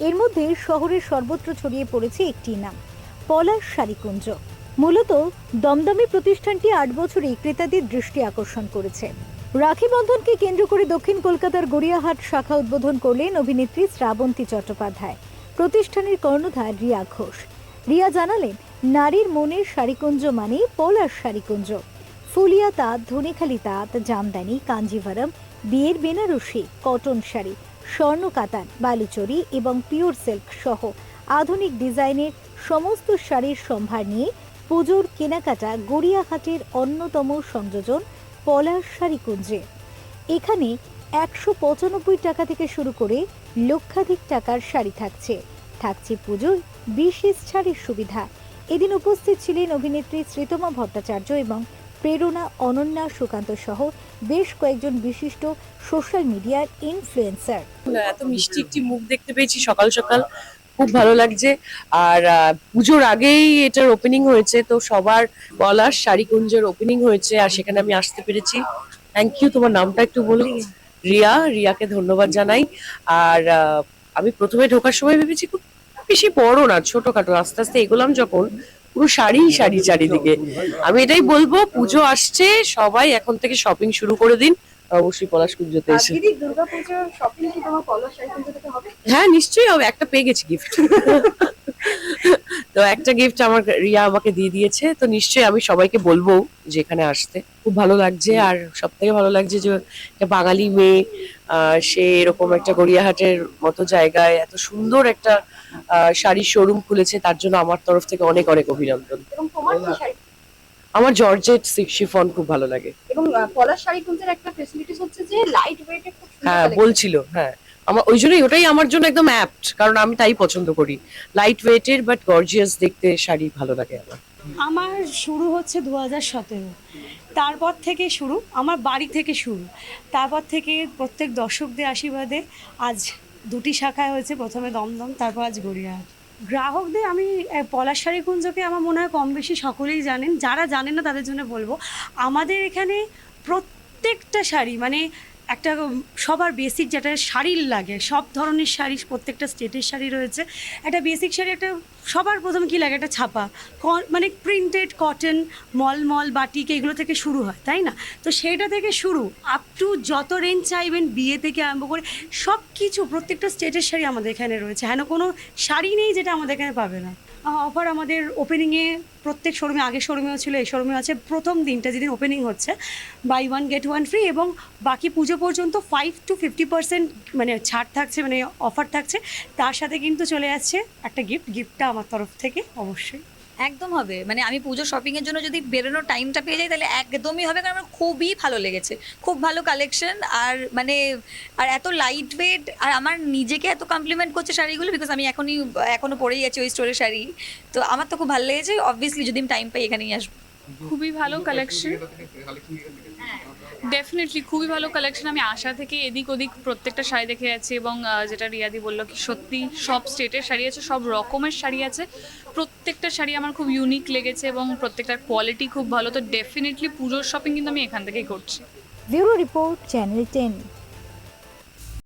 এর মধ্যে শহরের সর্বত্র ছড়িয়ে পড়েছে একটি নাম, পলাশ শাড়িকুঞ্জ। মূলত দমদমি প্রতিষ্ঠানটি আট বছরে ক্রেতাদের দৃষ্টি আকর্ষণ করেছে। রাখি বন্ধনকে কেন্দ্র করে দক্ষিণ কলকাতার গড়িয়াহাট শাখা উদ্বোধন করলেন অভিনেত্রী শ্রাবন্তী চট্টোপাধ্যায়, প্রতিষ্ঠানের কর্ণধার রিয়া ঘোষ। রিয়া জানালেন, নারীর মনের শাড়িকুঞ্জ মানে পলাশ শাড়িকুঞ্জ। ফুলিয়া তাঁত, ধনেখালি তাঁত, জামদানি, কাঞ্জিভারম, বিয়ের বেনারসি, কটন শাড়ি স্বর্ণ কাতান, বালুচরি এবং পিওর সিল্ক সহ আধুনিক ডিজাইনের সমস্ত শাড়ির সম্ভার নিয়ে পুজোর কেনাকাটা গড়িয়াহাটের অন্যতম সংযোজন পলাশ শাড়িকুঞ্জে। এখানে একশো পঁচানব্বই টাকা থেকে শুরু করে লক্ষাধিক টাকার শাড়ি থাকছে। থাকছে পুজোর বিশেষ ছাড়ের সুবিধা। এদিন উপস্থিত ছিলেন অভিনেত্রী শ্রীতমা ভট্টাচার্য এবং প্রেরণা, অনন্যা, সুকান্ত সহ বেশ কয়েকজন বিশিষ্ট সোশ্যাল মিডিয়ার ইনফ্লুয়েন্সার এত মিষ্টি একটি মুখ দেখতে পেয়েছি সকাল সকাল, খুব ভালো লাগছে। আর পুজোর আগেই এটার ওপেনিং হয়েছে, তো সবার বলার শাড়িকুঞ্জের ওপেনিং হয়েছে, আর সেখানে আমি আসতে পেরেছি। থ্যাংক ইউ তোমার নামটা একটু বলুন রিয়া, রিয়াকে ধন্যবাদ জানাই। আর আমি প্রথমে ঢোকার সময় ভেবেছি খুব বেশি বড় না, ছোটখাটো, আস্তে আস্তে এগোলাম যখন। পুরো শাড়ি শাড়ি চারিদিকে। আমি এটাই বলব পুজো আসছে সবাই এখন থেকে শপিং শুরু করে দিন অবশ্যই পলাশ কুঞ্জতে এসে। হ্যাঁ নিশ্চয়ই হবে একটা পেয়ে গেছি গিফট তো একটা গিফট আমার রিয়া আমাকে দিয়ে দিয়েছে তো নিশ্চয়ই আমি সবাইকে বলব যে এখানে আসতে। খুব ভালো লাগছে আর সব থেকে ভালো লাগছে যে একটা বাঙালি মেয়ে সে এরকম একটা গড়িয়াহাটের মতো জায়গায় এত সুন্দর একটা শাড়ির শোরুম খুলেছে তার জন্য আমার তরফ থেকে অনেক অনেক অভিনন্দন। শাড়ি? আমার জর্জেট শিফন খুব ভালো লাগে। এবং পলাশ শাড়িকুঞ্জের একটা ফেসিলিটিস হচ্ছে যে লাইট ওয়েটের খুব হ্যাঁ। বলছিল হ্যাঁ। আমার ওই জন্যই ওটাই আমার জন্য একদম অ্যাপ্ট কারণ আমি তাই পছন্দ করি। লাইট ওয়েটের বাট গর্জিয়াস দেখতে শাড়ি ভালো লাগে আমার। আমার শুরু হচ্ছে দু হাজার সতেরো। তারপর থেকে শুরু আমার বাড়ি থেকে শুরু। তারপর থেকে প্রত্যেক দর্শকদের আশীর্বাদে আজ দুটি শাখায় হয়েছে প্রথমে দমদম তারপর আজ গড়িয়াহাট। গ্রাহকদের আমি আহ, পলাশ শাড়ি কুঞ্জকে আমার মনে হয় কম বেশি সকলেই জানেন। যারা জানেন না তাদের জন্য বলব আমাদের এখানে প্রত্যেকটা শাড়ি মানে একটা সবার বেসিক যেটা শাড়ির লাগে, সব ধরনের শাড়ি, প্রত্যেকটা স্টেটের শাড়ি রয়েছে। একটা বেসিক শাড়ি, একটা সবার প্রথম কী লাগে? একটা ছাপা। মানে প্রিন্টেড কটন মলমল বাটিক এগুলো থেকে শুরু হয়, তাই না? তো সেটা থেকে শুরু আপ টু যত রেঞ্জ চাইবেন, বিয়ে থেকে আরম্ভ করে সব কিছু প্রত্যেকটা স্টেটের শাড়ি আমাদের এখানে রয়েছে। হেন কোনো শাড়ি নেই যেটা আমাদের এখানে পাবে না। অফার আমাদের ওপেনিংয়ে প্রত্যেক শোরুমে আগে শোরুমেও ছিল, এই শোরুমে আছে। প্রথম দিনটা যেদিন ওপেনিং হচ্ছে buy one get one free এবং বাকি পুজো পর্যন্ত ফাইভ টু ফিফটি পার্সেন্ট মানে ছাড় থাকছে মানে অফার থাকছে। তার সাথে কিন্তু চলে যাচ্ছে একটা গিফট গিফটটা আমার তরফ থেকে, অবশ্যই। একদম হবে। মানে আমি পুজো শপিং এর জন্য যদি বেরোনোর টাইমটা পেয়ে যাই, তাহলে একদমই হবে কারণ আমার খুবই ভালো লেগেছে। খুব ভালো কালেকশন আর মানে আর এত লাইট ওয়েট আর আমার নিজেকে এত কমপ্লিমেন্ট করছে শাড়িগুলো বিকজ আমি এখনই, এখনও পরেই আছি ওই স্টোরের শাড়ি। তো আমার তো খুব ভালো লেগেছে। অবভিয়াসলি যদি আমি টাইম পাই এখানেই আসব। খুবই ভালো কালেকশন ডেফিনেটলি খুবই ভালো কালেকশন আমি আশা থেকে এদিক ওদিক প্রত্যেকটা শাড়ি দেখে যাচ্ছি এবং যেটা রিয়াদি বলল কি সত্যি সব স্টেটের শাড়ি আছে, সব রকমের শাড়ি আছে। প্রত্যেকটা শাড়ি আমার খুব ইউনিক লেগেছে এবং প্রত্যেকটার কোয়ালিটি খুব ভালো। তো ডেফিনেটলি পুজোর শপিং কিন্তু আমি এখান থেকেই করছি। Report, channel ten.